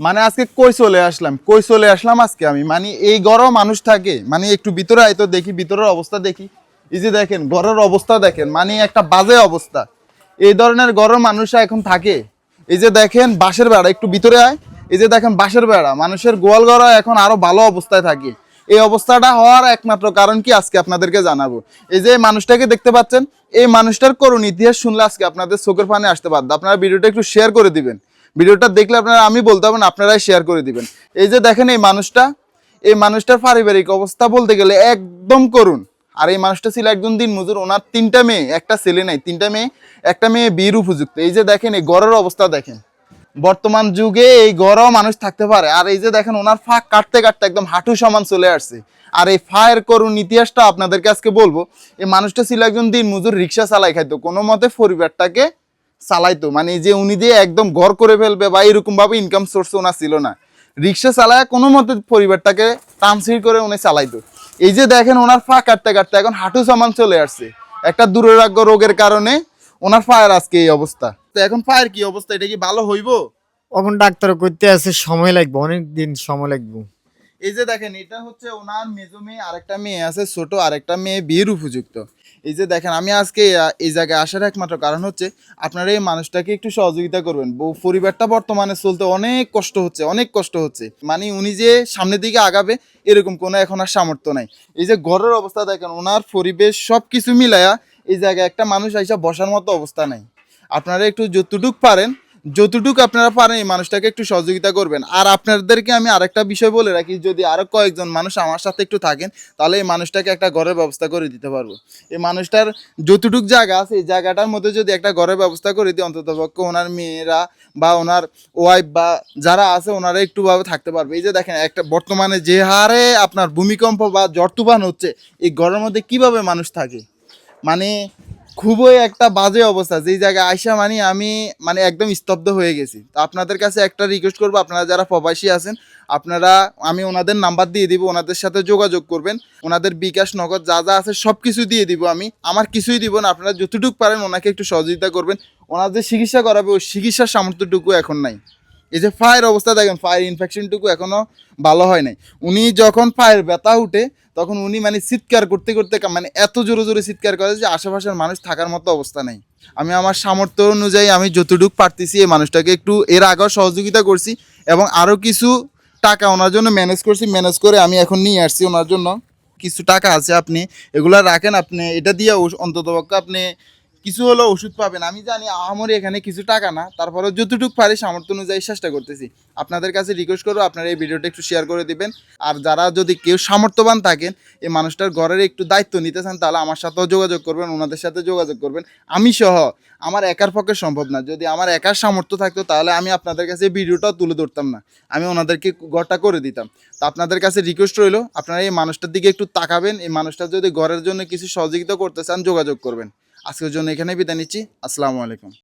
মানে আজকে কই চলে আসলাম? কই চলে আসলাম আজকে আমি? মানে এই ঘরেও মানুষ থাকে মানে একটু ভিতরে আয়তো দেখি, ভিতরের অবস্থা দেখি। এই যে দেখেন, ঘরের অবস্থা দেখেন মানে একটা বাজে অবস্থা। এই ধরনের ঘরের মানুষ এখন থাকে। এই যে দেখেন, বাঁশের বেড়া, একটু ভিতরে আয়। এই যে দেখেন, বাঁশের বেড়া, মানুষের গোয়াল ঘর এখন আরও ভালো অবস্থায় থাকে। এই অবস্থাটা হওয়ার একমাত্র কারণ কি আজকে আপনাদেরকে জানাব। এই যে মানুষটাকে দেখতে পাচ্ছেন, এই মানুষটার করুণ ইতিহাস শুনলে আজকে আপনাদের চোখের পানে আসতে বাধ্য। আপনারা ভিডিওটা একটু শেয়ার করে দিবেন। ভিডিওটা দেখলে আপনারা আমি বলতে পারবেন আপনারাই শেয়ার করে দিবেন। এই যে দেখেন এই মানুষটা, এই মানুষটার পারিবারিক অবস্থা বলতে গেলে একদম করুন আর এই মানুষটা ছিল একজন দিন মজুর ওনার তিনটা মেয়ে, একটা ছেলে নাই, তিনটা মেয়ে, একটা মেয়ে বিয়ের উপযুক্ত। এই যে দেখেন, এই গড়ের অবস্থা দেখেন। বর্তমান যুগে এই গড়েও মানুষ থাকতে পারে। আর এই যে দেখেন, ওনার ফাঁক কাটতে কাটতে একদম হাঁটু সমান চলে আসছে। আর এই ফায়ের করুন ইতিহাসটা আপনাদেরকে আজকে বলব, এই মানুষটা ছিল একজন দিন মজুর রিক্সা চালাই খাইতো। কোনো মতে পরিবারটাকে চালাইতো। মানে যে উনি দিয়ে একদম ঘর করে ফেলবে বা এরকম ভাবে ইনকাম সোর্স ওনার ছিল না। রিক্সা চালায় কোনো মতে পরিবারটাকে ট্রান্সফার করে উনি চালাইতো। এই যে দেখেন ওনার ফা কাটতে কাটতে এখন হাঁটু সামান চলে আসছে। একটা দুরারোগ্য রোগের কারণে ওনার ফায়ার আজকে এই অবস্থা। তো এখন ফায়ার কি অবস্থা? এটা কি ভালো হইবো? এখন ডাক্তার করতে আছে, সময় লাগবে অনেক দিন সময় লাগবে। এই যে দেখেন, এটা হচ্ছে ওনার মেজো মেয়ে, আরেকটা মেয়ে আছে, ছোট, আরেকটা মেয়ে বিয়ের উপযুক্ত। এই যে দেখেন, আমি আজকে এই জায়গায় আসার একমাত্র কারণ হচ্ছে, আপনারা এই মানুষটাকে একটু সহযোগিতা করবেন। পরিবারটা বর্তমানে চলতে অনেক কষ্ট হচ্ছে, অনেক কষ্ট হচ্ছে। মানে উনি যে সামনের দিকে আগাবে, এরকম কোনো এখন আর সামর্থ্য নাই। এই যে ঘরের অবস্থা দেখেন, ওনার পরিবেশ সব কিছু মিলায়া এই জায়গায় একটা মানুষ আইসা বসার মতো অবস্থা নাই। আপনারা একটু যতটুক পারেন যতটুকু আপনারা পারেন এই মানুষটাকে একটু সহযোগিতা করবেন। আর আপনাদেরকে আমি আরেকটা বিষয় বলে রাখি, যদি আরও কয়েকজন মানুষ আমার সাথে একটু থাকেন, তাহলে এই মানুষটাকে একটা ঘরের ব্যবস্থা করে দিতে পারব। এই মানুষটার যতটুক জায়গা আছে, এই জায়গাটার মধ্যে যদি একটা ঘরের ব্যবস্থা করে দিই অন্তত পক্ষে ওনার মেয়েরা বা ওনার ওয়াইফ বা যারা আছে, ওনারা একটুভাবে থাকতে পারবে। এই যে দেখেন, একটা বর্তমানে যে হারে আপনার ভূমিকম্প বা তুফান হচ্ছে, এই ঘরের মধ্যে কীভাবে মানুষ থাকে? মানে খুবই একটা বাজে অবস্থা। যেই জায়গায় আইসা মানে আমি মানে একদম স্তব্ধ হয়ে গেছি। তো আপনাদের কাছে একটা রিকোয়েস্ট করব, আপনারা যারা প্রবাসী আছেন, আপনারা আমি ওনাদের নাম্বার দিয়ে দিব, ওনাদের সাথে যোগাযোগ করবেন। ওনাদের বিকাশ, নগদ যা যা আছে সব কিছু দিয়ে দিব আমি। আমার কিছুই দিব না, আপনারা যতটুকু পারেন ওনাকে একটু সহযোগিতা করবেন। ওনাদের চিকিৎসা করাবে, ওই চিকিৎসার সামর্থ্যটুকু এখন নাই। এই যে ফায়ার অবস্থা দেখেন, ফায়ার ইনফেকশনটুকু এখনও ভালো হয় নাই। উনি যখন ফায়ার ব্যথা উঠে, তখন উনি মানে চিৎকার করতে করতে মানে এত জোরে জোরে চিৎকার করে যে আশেপাশের মানুষ থাকার মতো অবস্থা নেই। আমি আমার সামর্থ্য অনুযায়ী আমি যতটুকু পারতেছি এই মানুষটাকে একটু এর আগেও সহযোগিতা করছি এবং আরও কিছু টাকা ওনার জন্য ম্যানেজ করছি। ম্যানেজ করে আমি এখন নিয়ে আসছি ওনার জন্য। কিছু টাকা আছে আপনি, এগুলা রাখেন আপনি, এটা দিয়ে অন্তত আপনি কিছু হলো ওষুধ পাবেন। আমি জানি আমারই এখানে কিছু টাকা না তারপরে যতটুকু পারি সামর্থ্য অনুযায়ী চেষ্টা করতেছি। আপনাদের কাছে রিকোয়েস্ট করব, আপনারা এই ভিডিওটা একটু শেয়ার করে দিবেন। আর যারা যদি কেউ সামর্থ্যবান থাকেন, এই মানুষটার ঘরের একটু দায়িত্ব নিতে চান, তাহলে আমার সাথেও যোগাযোগ করবেন, ওনাদের সাথে যোগাযোগ করবেন। আমি সহ, আমার একার পক্ষে সম্ভব না। যদি আমার একার সামর্থ্য থাকতো, তাহলে আমি আপনাদের কাছে ভিডিওটাও তুলে ধরতাম না। আমি ওনাদেরকে ঘরটা করে দিতাম। তো আপনাদের কাছে রিকোয়েস্ট রইল, আপনারা এই মানুষটার দিকে একটু তাকাবেন, এই মানুষটা যদি ঘরের জন্য কিছু সহযোগিতা করতে চান, যোগাযোগ করবেন। আজকের জন্য এখানে বিদায় নিচ্ছি। আসসালামু আলাইকুম।